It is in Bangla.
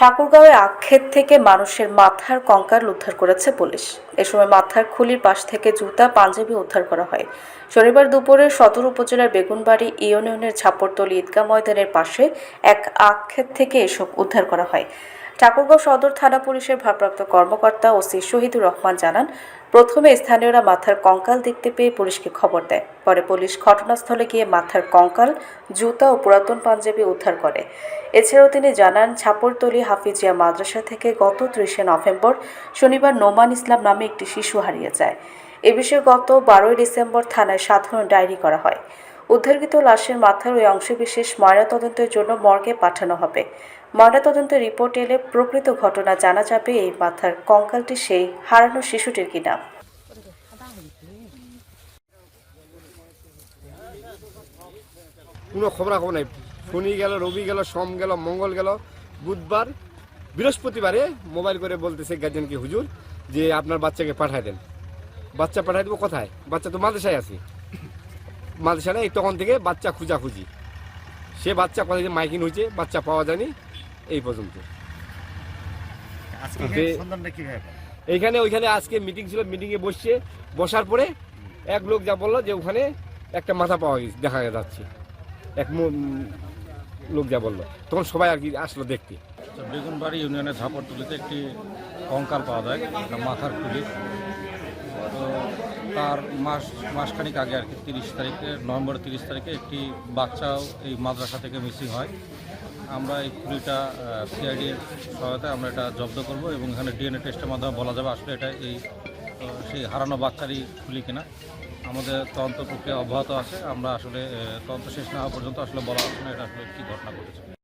ঠাকুরগাঁওয়ে আক্ষেত থেকে মানুষের মাথার কঙ্কাল উদ্ধার করেছে পুলিশ। এ সময় মাথার খুলির পাশ থেকে জুতা, পাঞ্জাবি উদ্ধার করা হয়। শনিবার দুপুরে সদর উপজেলার বেগুনবাড়ি ইউনিয়নের ছাপরতলী ঈদগাহ ময়দানের পাশে এক আক্ষেত থেকে এসব উদ্ধার করা হয়। ঠাকুরগাঁও সদর থানা পুলিশের ভারপ্রাপ্ত কর্মকর্তা ওসি শহীদুর রহমান জানান, প্রথমে স্থানীয়রা মাথার কঙ্কাল দেখতে পেয়ে পুলিশকে খবর দেয়। পরে পুলিশ ঘটনাস্থলে গিয়ে মাথার কঙ্কাল, জুতা ও পুরাতন পাঞ্জাবি উদ্ধার করে। এছাড়াও তিনি জানান, ছাপরতলি হাফিজিয়া মাদ্রাসা থেকে গত ত্রিশে নভেম্বর শনিবার নোমান ইসলাম নামে একটি শিশু হারিয়ে যায়। এ বিষয়ে গত বারোই ডিসেম্বর থানায় সাধারণ ডায়েরি করা হয়। উদ্ধারকৃত লাশের মাথার ওই অংশবিশেষ ময়নাতদন্তের জন্য মর্গে পাঠানো হবে। ময়নাতদন্তের রিপোর্ট এলে প্রকৃত ঘটনা জানা যাবে এই মাথার কঙ্কালটি সেই হারানো শিশুটির কিনা। কোনো খবরাখবর নাই। শনি গেল, রবি গেল, সোম গেল, মঙ্গল গেল, বুধবার, বৃহস্পতিবারে মোবাইল করে বলতেছে গার্জেনকে হুজুর যে আপনার বাচ্চাকে পাঠায় দেন। বাচ্চা পাঠায় দেবো কোথায়? বাচ্চা তো মাদ্রাসায় আছে। মাদ্রাসায় এই তখন থেকে বাচ্চা খুঁজাখুঁজি। সে বাচ্চা কোথায় যে মাইকিং হয়েছে বাচ্চা পাওয়া যায়নি এই পর্যন্ত? এইখানে ওইখানে আজকে মিটিং ছিল মিটিংয়ে বসছে বসার পরে এক লোক যা বলল যে ওখানে একটা মাথা পাওয়া গেছে দেখা যাচ্ছে। এক মু- লোক যা বলল। তখন সবাই আর কি আসলো দেখতে। বেগুনবাড়ি ইউনিয়নের ঝাপড়তুলিতে একটি কঙ্কাল পাওয়া যায় একটা মাথার খুলি তো তার মাস, মাসখানিক আগে আর কি, তিরিশ তারিখে, নভেম্বর তিরিশ তারিখে একটি বাচ্চাও এই মাদ্রাসা থেকে মিসিং হয়। আমরা এই খুলিটা সিআইডির সহায়তায় আমরা এটা জব্দ করব এবং এখানে ডিএনএ টেস্টের মাধ্যমে বলা যাবে আসলে এটা এই সেই হারানো বাচ্চারই খুলি কিনা। আমাদের তদন্ত প্রক্রিয়া অব্যাহত আছে। আমরা আসলে তদন্ত শেষ না হওয়া পর্যন্ত আসলে বলা যাচ্ছে না এটা আসলে কী ঘটনা ঘটেছে।